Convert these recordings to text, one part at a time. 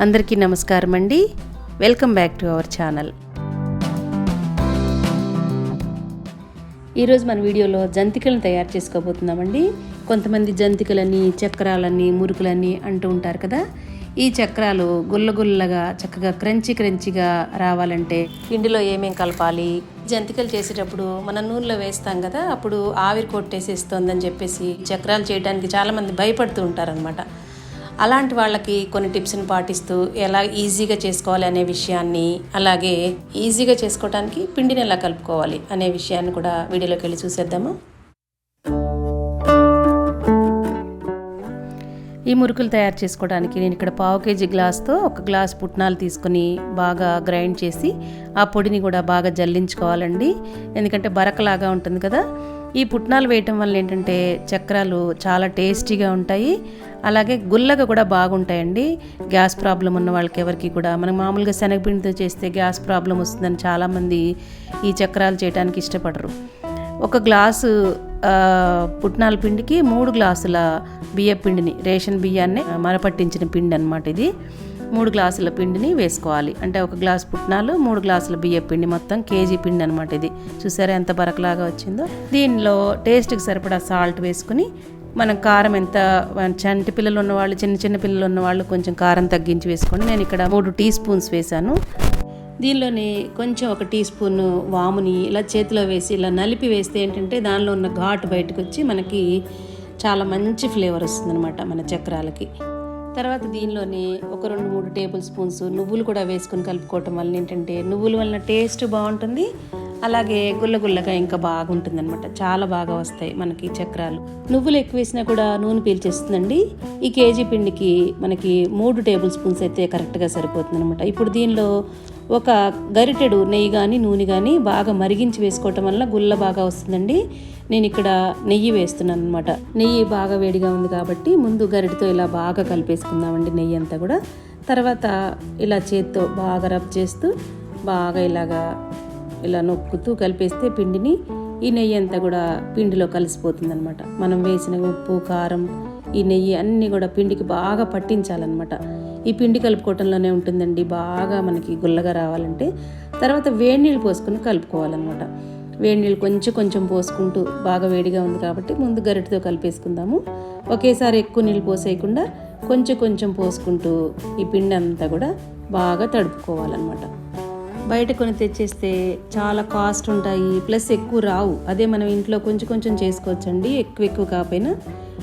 అందరికీ నమస్కారం అండి. Welcome back to our channel ఈరోజు మన వీడియోలో జంతికలను తయారు చేసుకోబోతున్నామండి. కొంతమంది జంతికలని చక్రాలని మురుకులని అంటూ ఉంటారు కదా. ఈ చక్రాలు గుల్లగుల్లగా చక్కగా క్రంచి క్రంచిగా రావాలంటే పిండిలో ఏమేం కలపాలి? జంతికలు చేసేటప్పుడు మన నూనెలో వేస్తాం కదా అప్పుడు ఆవిరి కొట్టేసేస్తోందని చెప్పేసి చక్రాలు చేయడానికి చాలామంది భయపడుతూ ఉంటారనమాట అలాంటి వాళ్ళకి కొన్ని టిప్స్ని పాటిస్తూ ఎలా ఈజీగా చేసుకోవాలి అనే విషయాన్ని అలాగే ఈజీగా చేసుకోవడానికి పిండిని ఎలా కలుపుకోవాలి అనే విషయాన్ని కూడా వీడియోలోకి వెళ్ళి చూసేద్దాము. ఈ మురుకులు తయారు చేసుకోవడానికి నేను ఇక్కడ పావు కేజీ గ్లాస్తో ఒక గ్లాస్ పుట్నాలు తీసుకొని బాగా గ్రైండ్ చేసి ఆ పొడిని కూడా బాగా జల్లించుకోవాలండి. ఎందుకంటే బరకలాగా ఉంటుంది కదా. ఈ పుట్నాలు వేయటం వల్ల ఏంటంటే చక్రాలు చాలా టేస్టీగా ఉంటాయి. అలాగే గుల్లగా కూడా బాగుంటాయండి. గ్యాస్ ప్రాబ్లం ఉన్న వాళ్ళకి ఎవరికి కూడా. మనం మామూలుగా శనగపిండితో చేస్తే గ్యాస్ ప్రాబ్లం వస్తుందని చాలామంది ఈ చక్రాలు చేయడానికి ఇష్టపడరు. ఒక గ్లాసు పుట్నాల పిండికి మూడు గ్లాసుల బియ్య పిండిని రేషన్ బియ్యాన్ని మరపట్టించిన పిండి అనమాట ఇది. మూడు గ్లాసుల పిండిని వేసుకోవాలి. అంటే ఒక గ్లాస్ పుట్నాలు మూడు గ్లాసుల బియ్య పిండి మొత్తం కేజీ పిండి అనమాట ఇది. చూసారా ఎంత బరకలాగా వచ్చిందో? దీనిలో టేస్ట్కి సరిపడా సాల్ట్ వేసుకుని మనం కారం ఎంత చంటి పిల్లలు ఉన్నవాళ్ళు చిన్న చిన్న పిల్లలు ఉన్నవాళ్ళు కొంచెం కారం తగ్గించి వేసుకోండి. నేను ఇక్కడ మూడు టీ స్పూన్స్ వేశాను. దీనిలోనే కొంచెం ఒక టీ స్పూన్ వాముని ఇలా చేతిలో వేసి ఇలా నలిపి వేస్తే ఏంటంటే దానిలో ఉన్న ఘాటు బయటకు వచ్చి మనకి చాలా మంచి ఫ్లేవర్ వస్తుందన్నమాట మన చక్రాలకి. తర్వాత దీనిలోనే ఒక రెండు మూడు టేబుల్ స్పూన్స్ నువ్వులు కూడా వేసుకుని కలుపుకోవటం వల్ల ఏంటంటే నువ్వుల వలన టేస్ట్ బాగుంటుంది అలాగే గుల్లగుల్లగా ఇంకా బాగుంటుంది అనమాట చాలా బాగా వస్తాయి మనకి చక్రాలు. నువ్వులు ఎక్కువ వేసినా కూడా నూనె పీల్చేస్తుందండి. ఈ కేజీ పిండికి మనకి మూడు టేబుల్ స్పూన్స్ అయితే కరెక్ట్గా సరిపోతుంది అనమాట ఇప్పుడు దీనిలో ఒక గరిటెడు నెయ్యి కానీ నూనె కానీ బాగా మరిగించి వేసుకోవటం వల్ల గుల్ల బాగా వస్తుందండి. నేను ఇక్కడ నెయ్యి వేస్తున్నాను అనమాట నెయ్యి బాగా వేడిగా ఉంది కాబట్టి ముందు గరిటెతో ఇలా బాగా కలిపేసుకుందామండి నెయ్యి అంతా కూడా. తర్వాత ఇలా చేత్తో బాగా రబ్ చేస్తూ బాగా ఇలాగా ఇలా నొక్కుతూ కలిపేస్తే పిండిని ఈ నెయ్యి అంతా కూడా పిండిలో కలిసిపోతుంది అనమాట మనం వేసిన ఉప్పు కారం ఈ నెయ్యి అన్నీ కూడా పిండికి బాగా పట్టించాలన్నమాట. ఈ పిండి కలుపుకోవటంలోనే ఉంటుందండి బాగా మనకి గుల్లగా రావాలంటే. తర్వాత వేడి నీళ్ళు పోసుకొని కలుపుకోవాలన్నమాట. వేడి నీళ్ళు కొంచెం కొంచెం పోసుకుంటూ బాగా వేడిగా ఉంది కాబట్టి ముందు గరిటతో కలిపేసుకుందాము. ఒకేసారి ఎక్కువ నీళ్ళు పోసేయకుండా కొంచెం కొంచెం పోసుకుంటూ ఈ పిండి అంతా కూడా బాగా తడుపుకోవాలన్నమాట. బయట కొని తెచ్చేస్తే చాలా కాస్ట్ ఉంటాయి ప్లస్ ఎక్కువ రావు. అదే మనం ఇంట్లో కొంచెం కొంచెం చేసుకోవచ్చండి. ఎక్కువ ఎక్కువ కాకపోయినా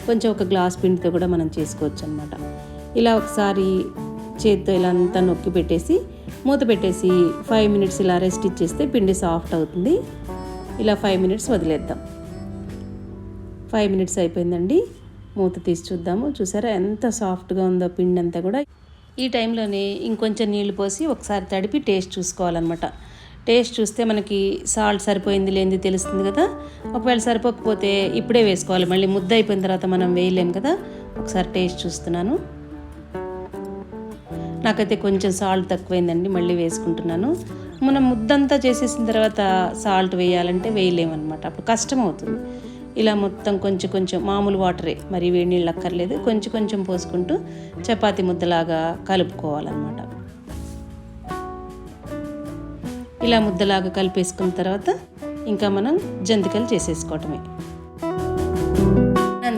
కొంచెం ఒక గ్లాస్ పిండితో కూడా మనం చేసుకోవచ్చు అనమాట ఇలా ఒకసారి చేత్తో ఇలా అంతా నొక్కి పెట్టేసి మూత పెట్టేసి ఫైవ్ మినిట్స్ ఇలా రెస్ట్ ఇచ్చేస్తే పిండి సాఫ్ట్ అవుతుంది. ఇలా ఫైవ్ మినిట్స్ వదిలేద్దాం. ఫైవ్ మినిట్స్ అయిపోయిందండి. మూత తీసి చూద్దాము. చూసారా ఎంత సాఫ్ట్గా ఉందో పిండి అంతా కూడా. ఈ టైంలోనే ఇంకొంచెం నీళ్ళు పోసి ఒకసారి తడిపి టేస్ట్ చూసుకోవాలన్నమాట. టేస్ట్ చూస్తే మనకి సాల్ట్ సరిపోయింది లేనిది తెలుస్తుంది కదా. ఒకవేళ సరిపోకపోతే ఇప్పుడే వేసుకోవాలి. మళ్ళీ ముద్ద అయిపోయిన తర్వాత మనం వేయలేం కదా. ఒకసారి టేస్ట్ చూస్తున్నాను. నాకైతే కొంచెం సాల్ట్ తక్కువైందండి మళ్ళీ వేసుకుంటున్నాను. మనం ముద్దంతా చేసేసిన తర్వాత సాల్ట్ వేయాలంటే వేయలేమన్నమాట. అప్పుడు కష్టం అవుతుంది. ఇలా మొత్తం కొంచెం కొంచెం మామూలు వాటరే మరి వేడి నీళ్ళు అక్కర్లేదు. కొంచెం కొంచెం పోసుకుంటూ చపాతి ముద్దలాగా కలుపుకోవాలన్నమాట. ఇలా ముద్దలాగా కలిపేసుకున్న తర్వాత ఇంకా మనం జంతికలు చేసేసుకోవటమే.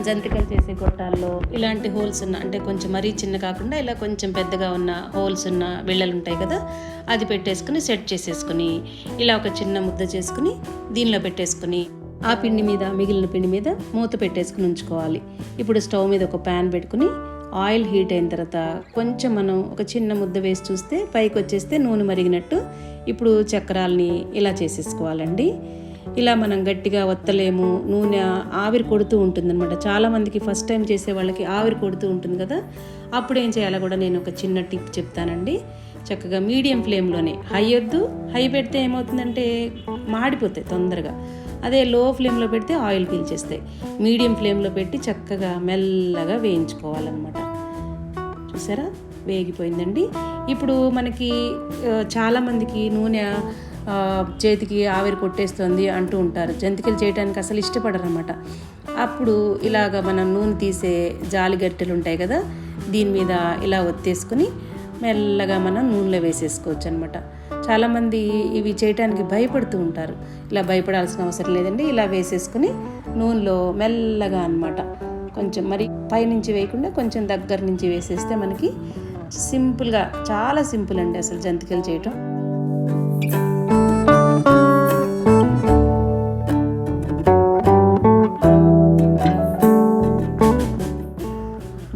జంతికలు చేసే గొట్టాల్లో ఇలాంటి హోల్స్ ఉన్న అంటే కొంచెం మరీ చిన్న కాకుండా ఇలా కొంచెం పెద్దగా ఉన్న హోల్స్ ఉన్న బిళ్ళలు ఉంటాయి కదా అది పెట్టేసుకుని సెట్ చేసేసుకుని ఇలా ఒక చిన్న ముద్ద చేసుకుని దీనిలో పెట్టేసుకుని ఆ పిండి మీద మిగిలిన పిండి మీద మూత పెట్టేసుకుని ఉంచుకోవాలి. ఇప్పుడు స్టవ్ మీద ఒక ప్యాన్ పెట్టుకుని ఆయిల్ హీట్ అయిన తర్వాత కొంచెం మనం ఒక చిన్న ముద్ద వేసి చూస్తే పైకి వచ్చేస్తే నూనె మరిగినట్టు ఇప్పుడు చక్రాలని ఇలా చేసేసుకోవాలండి. ఇలా మనం గట్టిగా వత్తలేము నూనె ఆవిరి కొడుతూ ఉంటుందన్నమాట. చాలామందికి ఫస్ట్ టైం చేసే వాళ్ళకి ఆవిరి కొడుతూ ఉంటుంది కదా. అప్పుడు ఏం చేయాలో కూడా నేను ఒక చిన్న టిప్ చెప్తానండి. చక్కగా మీడియం ఫ్లేమ్లోనే. హై వద్దు హై పెడితే ఏమవుతుందంటే మాడిపోతాయి తొందరగా. అదే లో ఫ్లేమ్లో పెడితే ఆయిల్ పీల్చేస్తాయి మీడియం ఫ్లేమ్లో పెట్టి చక్కగా మెల్లగా వేయించుకోవాలన్నమాట. చూసారా? వేగిపోయిందండి. ఇప్పుడు మనకి చాలామందికి నూనె చేతికి ఆవిరి కొట్టేస్తుంది అంటూ ఉంటారు. జంతికలు చేయడానికి అసలు ఇష్టపడరు అనమాట అప్పుడు ఇలాగ మనం నూనె తీసే జాలి గట్టెలు ఉంటాయి కదా దీని మీద ఇలా ఒత్తేసుకుని మెల్లగా మనం నూనెలో వేసేసుకోవచ్చు అనమాట చాలామంది ఇవి చేయటానికి భయపడుతూ ఉంటారు. ఇలా భయపడాల్సిన అవసరం లేదండి. ఇలా వేసేసుకుని నూనెలో మెల్లగా అన్నమాట. కొంచెం మరి పైనుంచి వేయకుండా కొంచెం దగ్గర నుంచి వేసేస్తే మనకి సింపుల్గా చాలా సింపుల్ అండి అసలు జంతికలు చేయటం.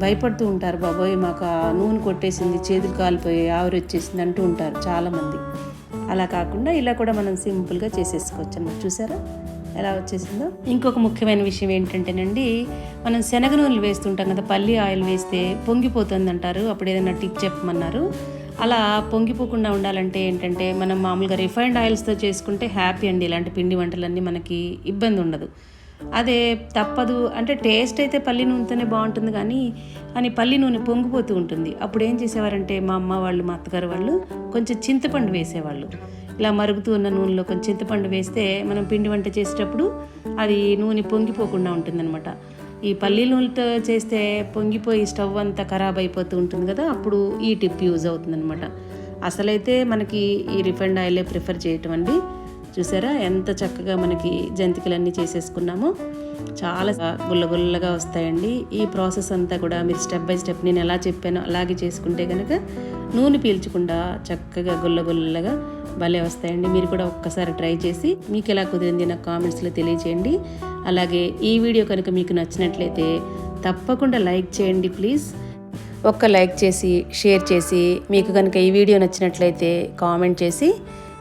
భయపడుతూ ఉంటారు బాబోయ్ మాకు ఆ నూనె కొట్టేసింది చేతులు కాలిపోయి ఆవిరి వచ్చేసింది అంటూ ఉంటారు చాలామంది. అలా కాకుండా ఇలా కూడా మనం సింపుల్గా చేసేసుకోవచ్చు అన్నమాట. చూసారా? ఎలా వచ్చేసిందో? ఇంకొక ముఖ్యమైన విషయం ఏంటంటేనండి మనం శనగ నూనెలు వేస్తుంటాం కదా పల్లి ఆయిల్ వేస్తే పొంగిపోతుంది అంటారు అప్పుడు ఏదైనా టిప్ చెప్పమన్నారు. అలా పొంగిపోకుండా ఉండాలంటే ఏంటంటే మనం మామూలుగా రిఫైన్డ్ ఆయిల్స్తో చేసుకుంటే హ్యాపీ అండి. ఇలాంటి పిండి వంటలన్నీ మనకి ఇబ్బంది ఉండదు అదే తప్పదు. అంటే టేస్ట్ అయితే పల్లి నూనెతోనే బాగుంటుంది కానీ అని పల్లి నూనె పొంగిపోతూ ఉంటుంది. అప్పుడు ఏం చేసేవారంటే మా అమ్మ వాళ్ళు మా అత్తగారు వాళ్ళు కొంచెం చింతపండు వేసేవాళ్ళు. ఇలా మరుగుతూ ఉన్న నూనెలో కొంచెం చింతపండు వేస్తే మనం పిండి వంట చేసేటప్పుడు అది నూనె పొంగిపోకుండా ఉంటుందన్నమాట. ఈ పల్లి నూనెతో చేస్తే పొంగిపోయి స్టవ్ అంతా ఖరాబ్ అయిపోతూ ఉంటుంది కదా అప్పుడు ఈ టిప్ యూజ్ అవుతుందన్నమాట. అసలైతే మనకి ఈ రిఫైండ్ ఆయిలే ప్రిఫర్ చేయటం అండి. చూసారా? ఎంత చక్కగా మనకి జంతికలన్నీ చేసేసుకున్నామో. చాలా గుల్లగుల్లగా వస్తాయండి. ఈ ప్రాసెస్ అంతా కూడా మీరు స్టెప్ బై స్టెప్ నేను ఎలా చెప్పానో అలాగే చేసుకుంటే కనుక నూనె పీల్చకుండా చక్కగా గుల్లగుల్లగా భలే వస్తాయండి. మీరు కూడా ఒక్కసారి ట్రై చేసి మీకు ఎలా కుదిరింది నాకు కామెంట్స్లో తెలియచేయండి. అలాగే ఈ వీడియో కనుక మీకు నచ్చినట్లయితే తప్పకుండా లైక్ చేయండి ప్లీజ్. ఒక్క లైక్ చేసి షేర్ చేసి మీకు కనుక ఈ వీడియో నచ్చినట్లయితే కామెంట్ చేసి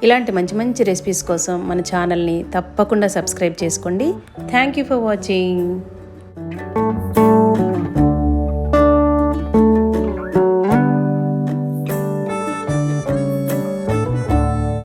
ఇలాంటి మంచి మంచి రెసిపీస్ కోసం మన ఛానల్ని తప్పకుండా సబ్స్క్రైబ్ చేసుకోండి. Thank you for watching